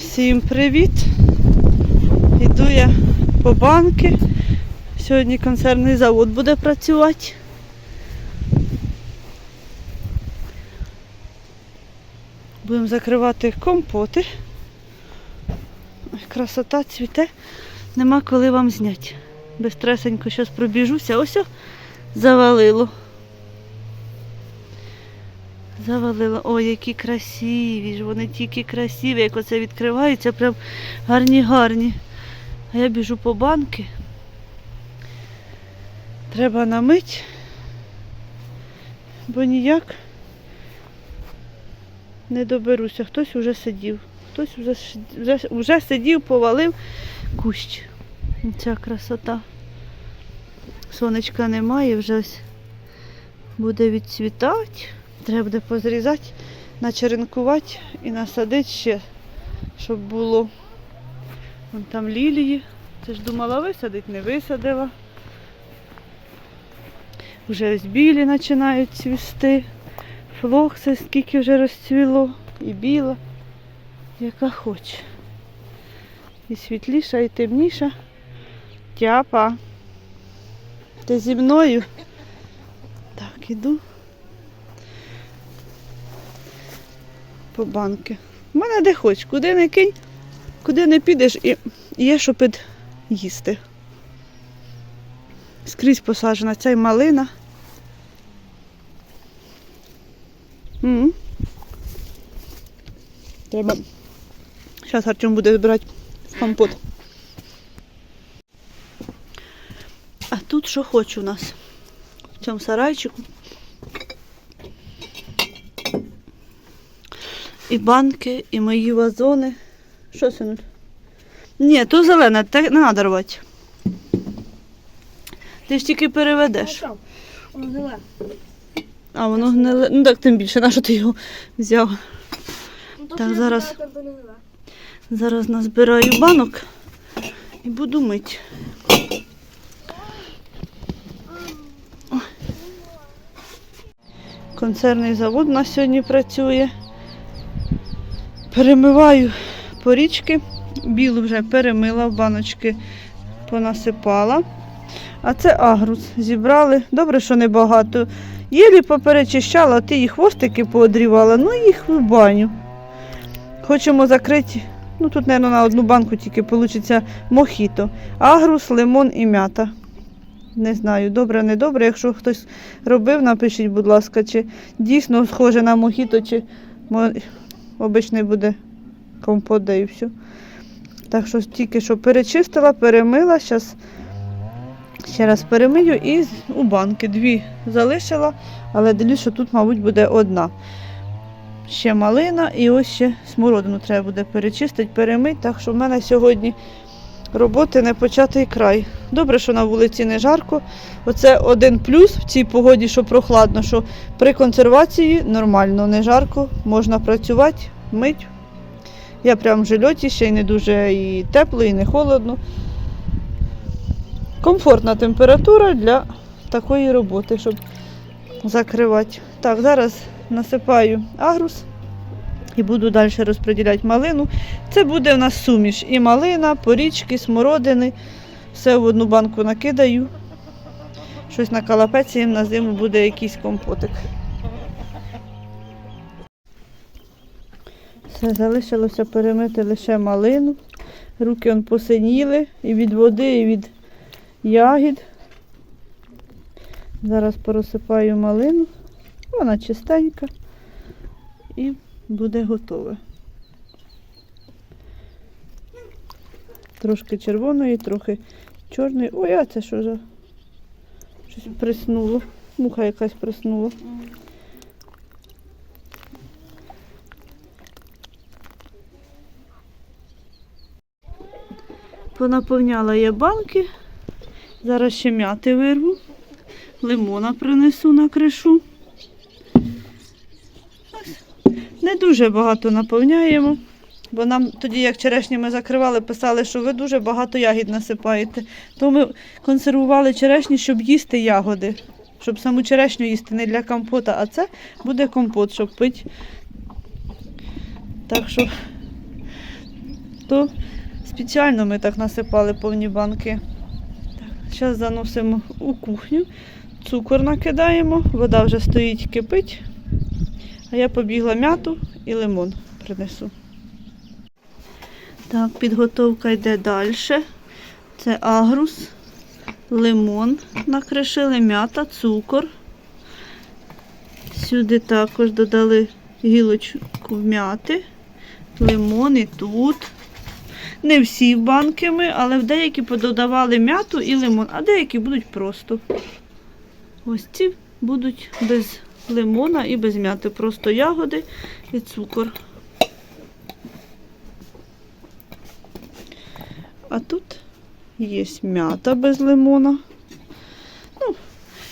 Всім привіт! Іду я по банки. Сьогодні концерний завод буде працювати. Будемо закривати компоти. Красота цвіте. Нема коли вам зняти. Безтресенько зараз пробіжуся. Ось завалило. Завалила. Ой, які красиві ж, вони тільки красиві, як оце відкриваються, прям гарні-гарні. А я біжу по банки. Треба намити, бо ніяк не доберуся. Хтось уже сидів. Хтось вже, вже, вже сидів, повалив кущ. Ця красота. Сонечка немає, вже буде відцвітати. Треба буде позрізати, начеренкувати і насадити ще, щоб було. Вон там лілії. Це ж думала висадити, не висадила. Вже ось білі починають цвісти. Флокси скільки вже розцвіло. І біла, яка хоче. І світліша, і темніша. Тяпа. Ти зі мною? Так, іду. По банки. У мене де хоч, куди не кинь, куди не підеш і є, що під їсти. Скрізь посаджена ця й малина. м Треба. Зараз Артем буде збирати компот. А тут що хоч у нас? В цьому сарайчику. І банки, і мої вазони. Що синуль? Ні, то зелене, те не треба рвати. Ти ж тільки переведеш. Воно зеле. А воно гниле. Ну так тим більше, на що ти його взяв? Ну, Так, зараз. Зараз назбираю банок і буду мити. Концерний завод у нас сьогодні працює. Перемиваю порічки. Білу вже перемила, в баночки понасипала. А це агрус зібрали. Добре, що небагато. Єлі поперечищала, ти їх хвостики поодрівала, ну їх в баню. Хочемо закрити. Ну тут, мабуть, на одну банку тільки вийде мохіто. Агрус, лимон і м'ята. Не знаю, добре, не добре. Якщо хтось робив, напишіть, будь ласка, чи дійсно схоже на мохіто, чи обичний буде компот, да і все. Так що тільки що перечистила, перемила. Зараз ще раз перемию і у банки дві залишила, але дивлюсь, що тут, мабуть, буде одна. Ще малина і ось ще смородину треба буде перечистити, перемити. Так що в мене сьогодні роботи не початий край. Добре, що на вулиці не жарко. Оце один плюс в цій погоді, що прохладно, що при консервації нормально, не жарко, можна працювати, мить. Я прям в жильоті, ще й не дуже і тепло, і не холодно. Комфортна температура для такої роботи, щоб закривати. Так, зараз насипаю агрус і буду далі розподіляти малину. Це буде в нас суміш і малина, порічки, смородини. Все в одну банку накидаю. Щось на калапеці їм на зиму буде якийсь компотик. Все, залишилося перемити лише малину. Руки он посиніли і від води, і від ягід. Зараз порозсипаю малину. Вона чистенька і буде готове. Трошки червоної, трохи чорної. Ой, а це що за щось приснуло. Муха якась приснула. Понаповняла я банки. Зараз ще м'яти вирву. Лимона принесу на кришу. Не дуже багато наповняємо, бо нам тоді, як черешні ми закривали, писали, що ви дуже багато ягід насипаєте. То ми консервували черешні, щоб їсти ягоди, щоб саму черешню їсти не для компота, а це буде компот, щоб пити. Так що то спеціально ми так насипали повні банки. Зараз заносимо у кухню, цукор накидаємо, вода вже стоїть кипить. А я побігла м'яту і лимон принесу. Так, підготовка йде далі. Це агрус, лимон накришили, м'ята, цукор. Сюди також додали гілочку м'яти, лимон і тут. Не всі банками, але в деякі пододавали м'яту і лимон, а деякі будуть просто. Ось ці будуть без лимона і без м'яти, просто ягоди і цукор. А тут є м'ята без лимона. Ну,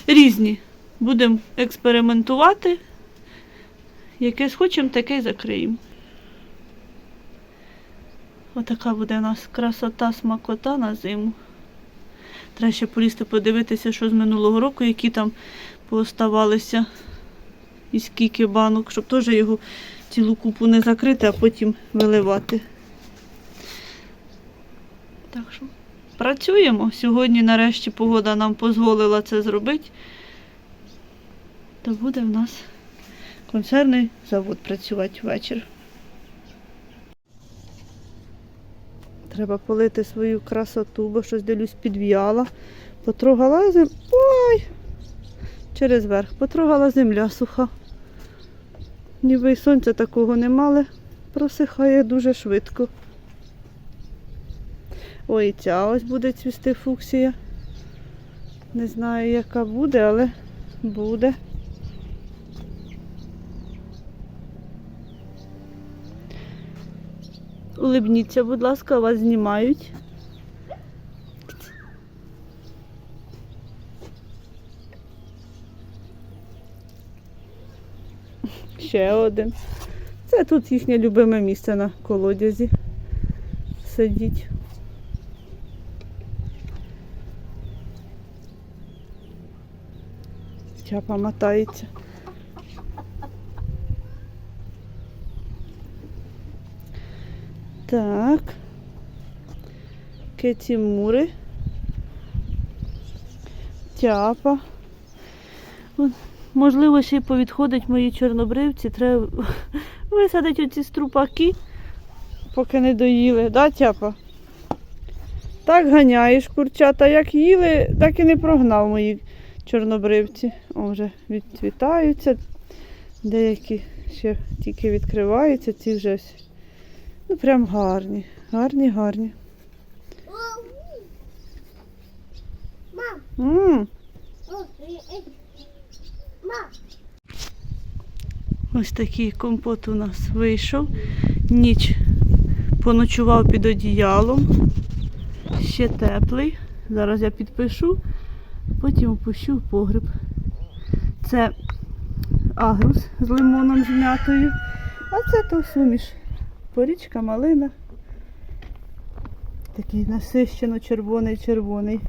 різні. Будемо експериментувати. Яке схочемо, таке й закриємо. Отака буде у нас красота, смакота на зиму. Треба ще полізти подивитися, що з минулого року, які там пооставалися і скільки банок, щоб теж його цілу купу не закрити, а потім виливати. Так що працюємо. Сьогодні нарешті погода нам дозволила це зробити. То буде в нас консервний завод працювати ввечір. Треба полити свою красоту, бо щось дивлюсь підв'яла. Потрогала землю. Ой! Через верх. Потрогала земля суха. Ніби й сонця такого нема, але просихає дуже швидко. Ой, ця ось буде цвісти фуксія. Не знаю, яка буде, але буде. Улибніться, будь ласка, вас знімають. Ще один. Це тут їхнє любиме місце на колодязі. Сидіть. Чапа мотається. Так. Кетімури. Тяпа. Можливо, ще й повідходять мої чорнобривці. Треба висадити оці струпаки, поки не доїли, да, тяпа? Так ганяєш курчата, як їли, так і не прогнав мої чорнобривці. О, вже відцвітаються. Деякі ще тільки відкриваються, ці вже ось. Ну, прям гарні. Гарні, гарні. Мам. Ось такий компот у нас вийшов. Ніч поночував під одіялом. Ще теплий. Зараз я підпишу, потім опущу в погреб. Це агрус з лимоном з м'ятою. А це то суміш. Порічка, малина. Такий насищено червоний-червоний.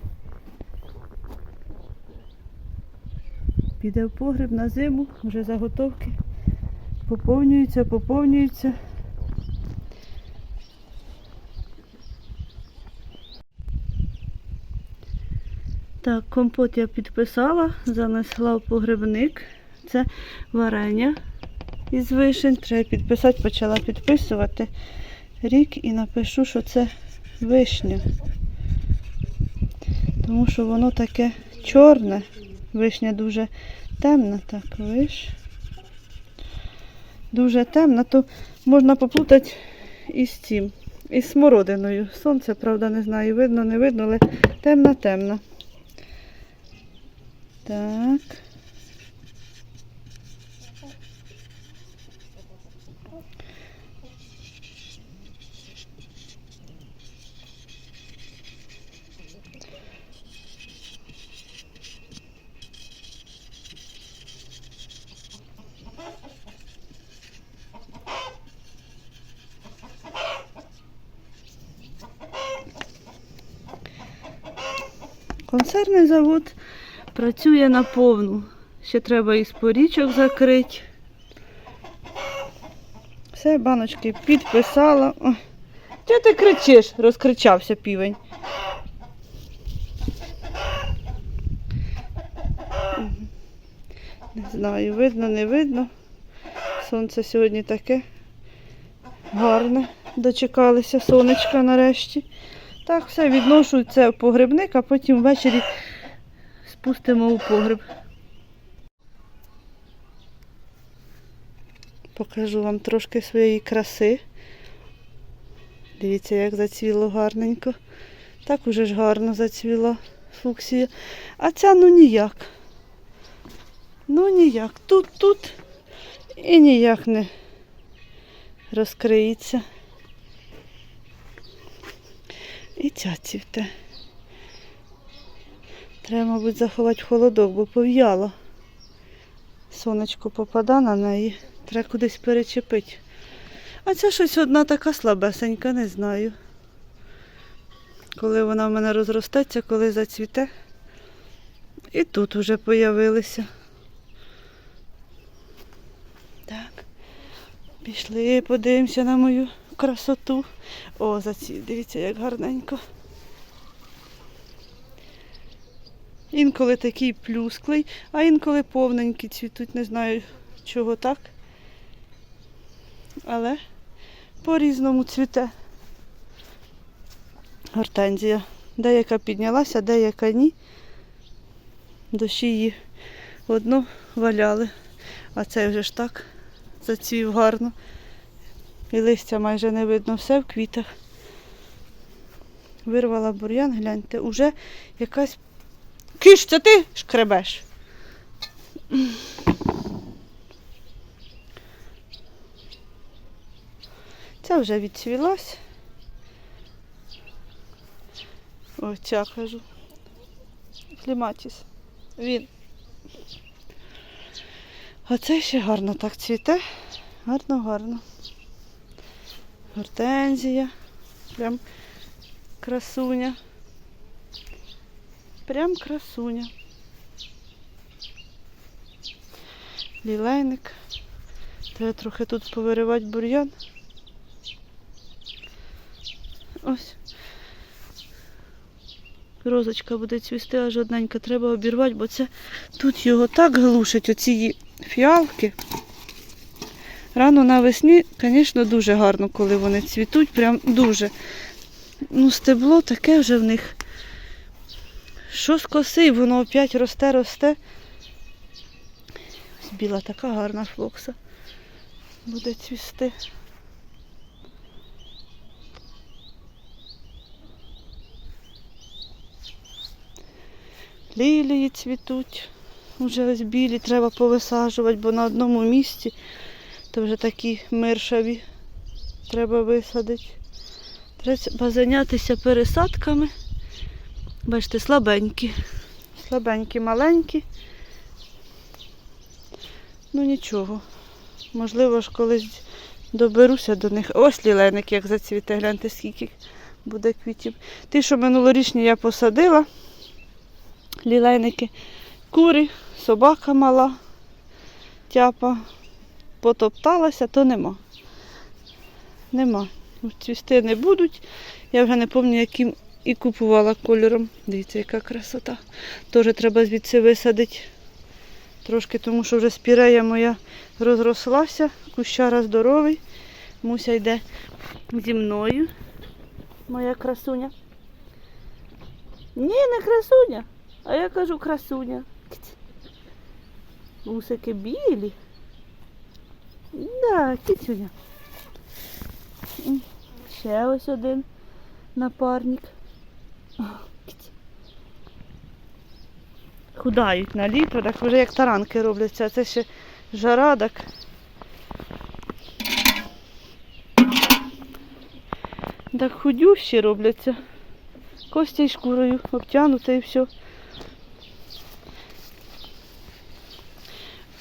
Піде в погреб на зиму, вже заготовки. Поповнюються, поповнюються. Так, компот я підписала, занесла в погребник. Це варення із вишень. Треба підписати, почала підписувати рік і напишу, що це вишня. Тому що воно таке чорне. Вишня дуже темна. Так, виш. Дуже темна, то можна поплутати із цим, і з смородиною. Сонце, правда, не знаю, видно, не видно, але темна-темна. Так. Консервний завод працює на повну. Ще треба і спорічок закрити. Все, баночки підписала. О, Що ти кричиш? розкричався півень. Не знаю, видно, не видно. Сонце сьогодні таке гарне. Дочекалися сонечка нарешті. Так, все, відношу це в погребник, а потім ввечері спустимо у погреб. Покажу вам трошки своєї краси. Дивіться, як зацвіло гарненько. Так уже ж гарно зацвіла фуксія. А ця ну ніяк. Ну ніяк. Тут, тут і ніяк не розкриється. І ця цвіте. Треба, мабуть, заховати холодок, бо пов'яло. Сонечко попада на неї. Треба кудись перечепити. А ця щось одна така слабесенька, не знаю. Коли вона в мене розростеться, коли зацвіте. І тут вже появилися. Так. Пішли, подивимося на мою красоту. О, зацвіт, дивіться, як гарненько. Інколи такий плюсклий, а інколи повненький цвітуть, не знаю чого так. Але по-різному цвіте. Гортензія. Деяка піднялася, деяка ні. Дощі її одну валяли, а цей вже ж так зацвів гарно. І листя майже не видно, все в квітах. Вирвала бур'ян, гляньте, уже якась. Киш, це ти шкребеш. Ця вже відцвілась. Ось ця кажу. Кліматіс. Він. А це ще гарно так цвіте. Гарно, гарно. Гортензія. Прям красуня. Прям красуня. Лілейник. Треба трохи тут повиривати бур'ян. Ось. Розочка буде цвісти, аж одненька треба обірвати, бо це тут його так глушить, оці фіалки. Рано навесні, звісно, дуже гарно, коли вони цвітуть, прям дуже. Ну, стебло таке вже в них. Що з коси, воно опять росте, росте. Ось біла така гарна флокса. Буде цвісти. Лілії цвітуть. Уже ось білі треба повисаджувати, бо на одному місці то вже такі миршаві треба висадити. Треба зайнятися пересадками. Бачите, слабенькі. Слабенькі, маленькі. Ну нічого. Можливо ж колись доберуся до них. Ось ліленик, як зацвіте, гляньте, скільки буде квітів. Ті, що минулорічні я посадила, лілейники, кури, собака мала, тяпа, потопталася, то нема. Нема. Цвісти не будуть. Я вже не пам'ятаю, яким і купувала кольором. Дивіться, яка красота. Теж треба звідси висадити. Трошки, тому що вже спірея моя розрослася, кущара здоровий. Муся йде зі мною. Моя красуня. Ні, не красуня, а я кажу красуня. Кць. Усики білі. Да, кицюня. М, Ще ось один напарник. Худають на літо, так вже як таранки робляться, а це ще жара, так. Так худющі робляться. Костя й шкурою обтягнуте і все.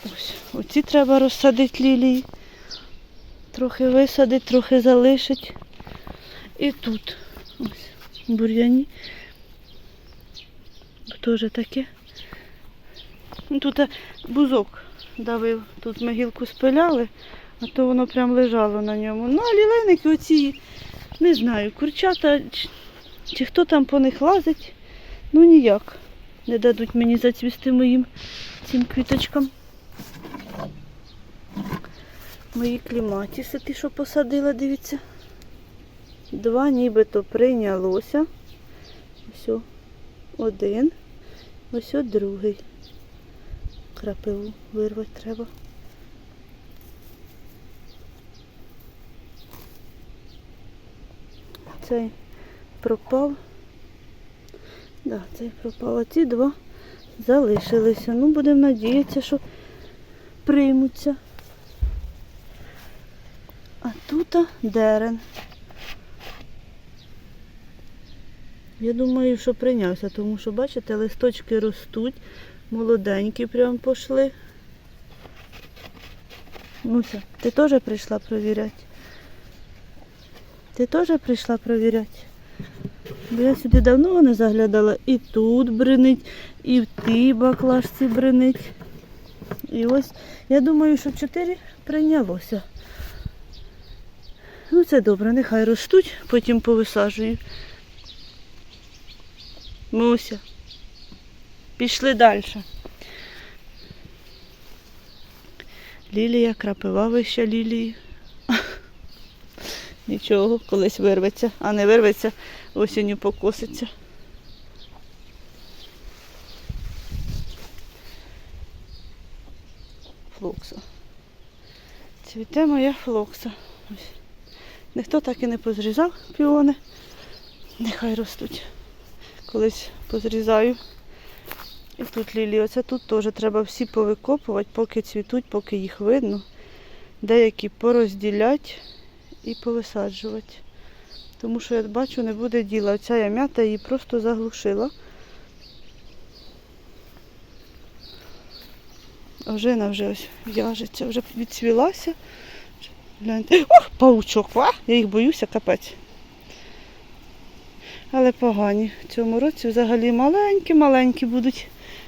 Ось, оці треба розсадити лілії. Трохи висадити, трохи залишити. І тут ось бур'яні. Теж таке. Ну, Тут е, бузок давив, тут ми спиляли, а то воно прям лежало на ньому. Ну, а лілейники оці Не знаю, курчата чи хто там по них лазить, ну ніяк. Не дадуть мені зацвісти моїм цим квіточкам. Мої кліматіси, ті, що посадила, дивіться. Два нібито прийнялося. Ось один. Ось другий. Крапиву вирвати треба. Цей пропав. Да, цей пропав. А ці два залишилися. Ну, будемо надіятися, що приймуться. Тут дерен. Я думаю, що прийнявся, тому що, бачите, листочки ростуть, молоденькі прям пішли. Муся, ти теж прийшла провіряти? Ти теж прийшла провіряти? Бо я сюди давно не заглядала. І тут бринить, і в тій баклажці бринить. І ось, я думаю, що чотири прийнялося. Ну, це добре, нехай ростуть, потім повисаджую. Муся. Пішли далі. Лілія, крапива вища лілії. Нічого, колись вирветься, а не вирветься, осінню покоситься. Флокса. Цвіте моя флокса. Ось. Ніхто так і не позрізав піони. Нехай ростуть. Колись позрізаю. І тут лілії. Оце тут теж треба всі повикопувати, поки цвітуть, поки їх видно. Деякі порозділяти і повисаджувати. Тому що я бачу, не буде діла. Оця я м'ята її просто заглушила. Ожина вже ось в'яжеться, вже відцвілася. Гляньте. Ох, паучок, а! я їх боюся, капець. Але погані. В цьому році взагалі маленькі-маленькі будуть.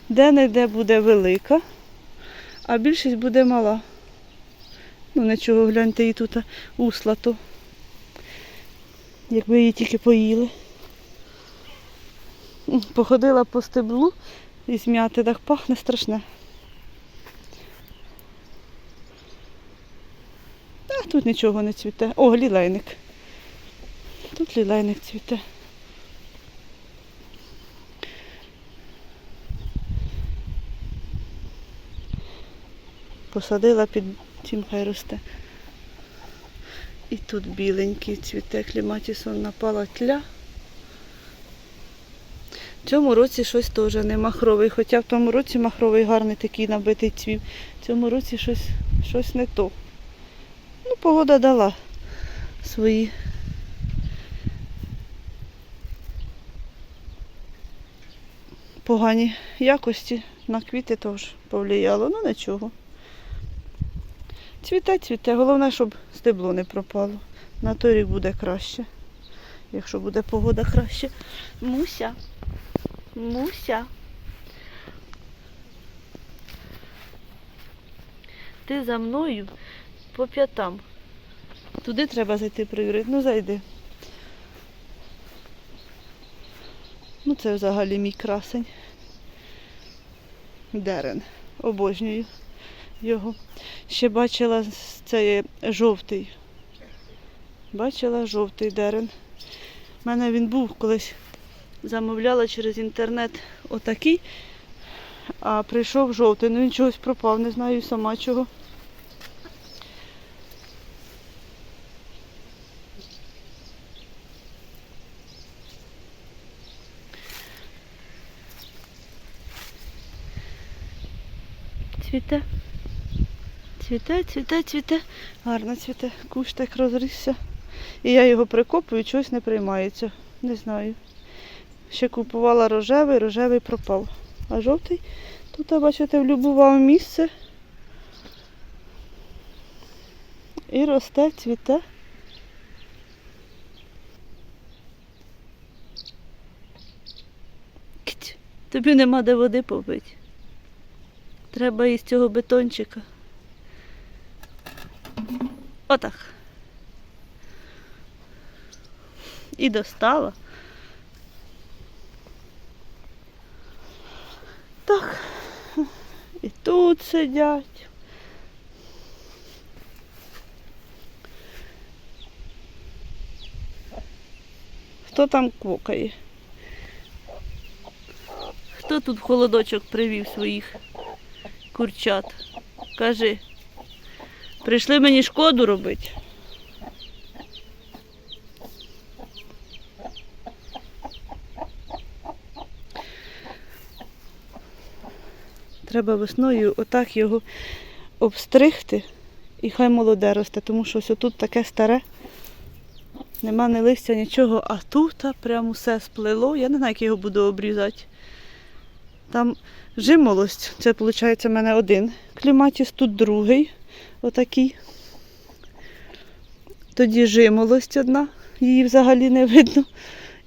Де-не-де буде велика, а більшість буде мала. Ну, нічого, гляньте, і тут услато. Якби її тільки поїли. Походила по стеблу і зм'яти, так пахне страшне. А тут нічого не цвіте. О, лілейник. Тут лілейник цвіте. Посадила під цим хай росте. І тут біленький цвіте кліматісон напала тля. В цьому році щось теж не махровий, хоча в тому році махровий гарний такий набитий цвів. В цьому році щось, щось не то. Погода дала свої. Погані якості на квіти теж повлияло, ну нічого. Цвіте, цвіте. Головне, щоб стебло не пропало. На той рік буде краще. Якщо буде погода краще. Муся. Муся. Ти за мною по п'ятам. Туди треба зайти перевірити. Ну зайди. Ну це взагалі мій красень. Дерен. Обожнюю його. Ще бачила цей жовтий. Бачила жовтий дерен. У мене він був колись замовляла через інтернет отакий, а прийшов жовтий. Ну він чогось пропав, не знаю сама чого. Цвіте. Цвіте, цвіте, цвіте. Гарно цвіте. Кущ так розрісся. І я його прикопую, чогось не приймається. Не знаю. Ще купувала рожевий, рожевий пропав. А жовтий тут, бачите, влюбував місце. І росте, цвіте. Тобі нема де води побити. Треба із цього бетончика. Отак. І достала. Так. І тут сидять. Хто там квокає? Хто тут холодочок привів своїх курчат? Кажи. Прийшли мені шкоду робити. Треба весною отак його обстригти і хай молоде росте, тому що ось тут таке старе. Нема ні листя, нічого, а тут а, прям усе сплело. Я не знаю, як його буду обрізати. Там жимолость, це виходить в мене один кліматіс, тут другий, отакий. Тоді жимолость одна, її взагалі не видно.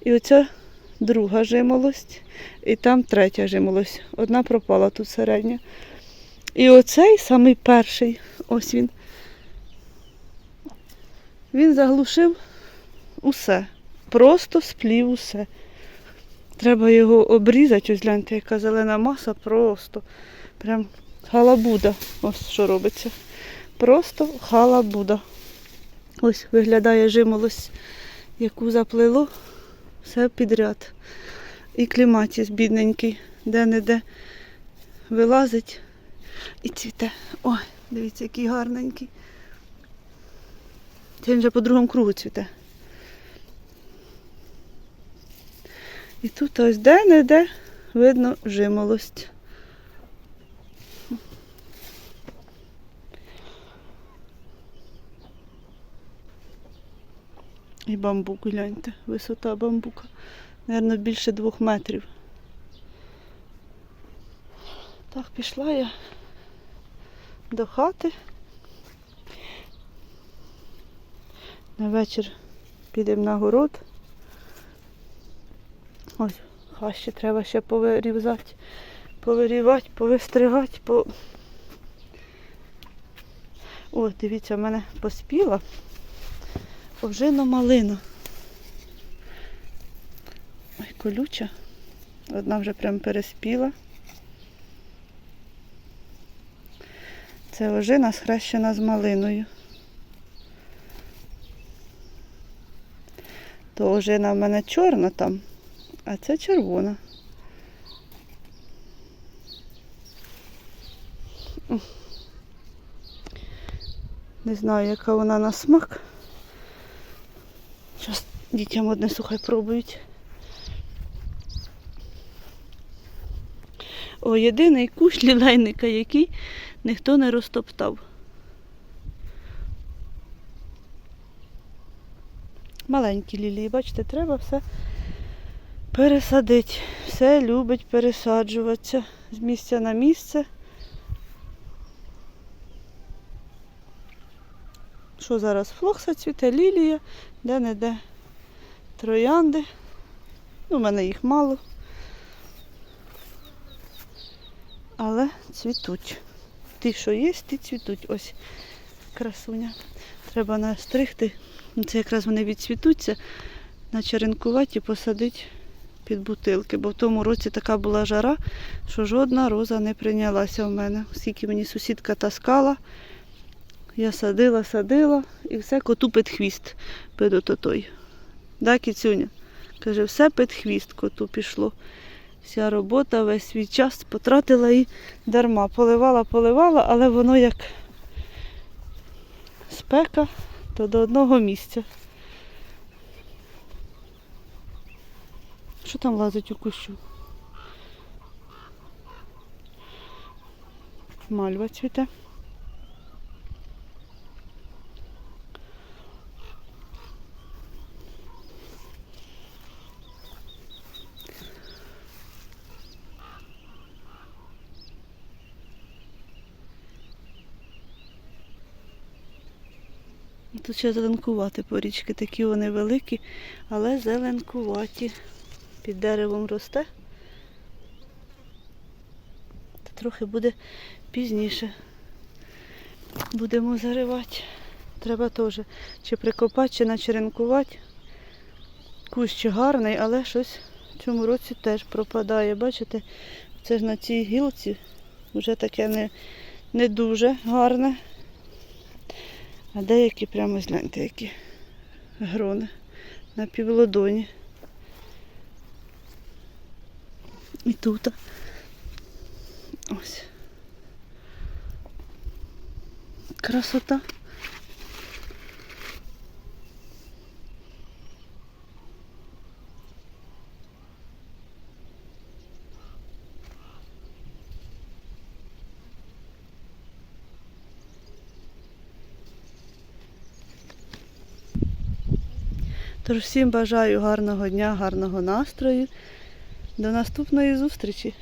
І оця друга жимолость, і там третя жимолость. Одна пропала тут середня. І оцей самий перший, ось він. Він заглушив усе. Просто сплів усе. Треба його обрізати, ось гляньте, яка зелена маса, просто. Прям халабуда. Ось що робиться. Просто халабуда. Ось виглядає жимолость, яку заплило. Все підряд. І кліматіс бідненький, де-не-де вилазить і цвіте. Ой, дивіться, який гарненький. Це він вже по другому кругу цвіте. І тут ось де-не-де видно жимолость. І бамбук, гляньте, висота бамбука. Наверно, більше двох метрів. Так, пішла я до хати. На вечір підемо на город. Ось, хащі треба ще повирізати, повирівати, повистригати, по... О, дивіться, в мене поспіла ожина малина. Ой, колюча. Одна вже прям переспіла. Це ожина схрещена з малиною. То ожина в мене чорна там, а це червона. Не знаю, яка вона на смак. Дітям однесу, хай пробують. О, єдиний кущ лілейника, який ніхто не розтоптав. Маленькі лілії, бачите, треба все пересадити. Все любить пересаджуватися з місця на місце. Що зараз? Флокса цвіте, лілія, де-не-де троянди. Ну, у мене їх мало. Але цвітуть. Ті, що є, ті цвітуть. Ось красуня. Треба настригти. Ну, Це якраз вони відцвітуться, начеренкувати і посадити під бутилки. Бо в тому році така була жара, що жодна роза не прийнялася в мене. Оскільки мені сусідка таскала, я садила, садила і все коту під хвіст під ототой. Да, кіцюня? Каже, все під хвіст коту пішло. Вся робота, весь свій час потратила і дарма. Поливала, поливала, але воно як спека, то до одного місця. Що там лазить у кущу? Мальва цвіте. Тут ще зеленкувати порічки, такі вони великі, але зеленкуваті. Під деревом росте. Та трохи буде пізніше. Будемо заривати. Треба теж чи прикопати, чи начеренкувати. Кущ гарний, але щось в цьому році теж пропадає. Бачите, це ж на цій гілці вже таке не, не дуже гарне. А деякі прямо гляньте, які грони на півлодоні. І тут. Ось. Красота. Тож всім бажаю гарного дня, гарного настрою. До наступної зустрічі!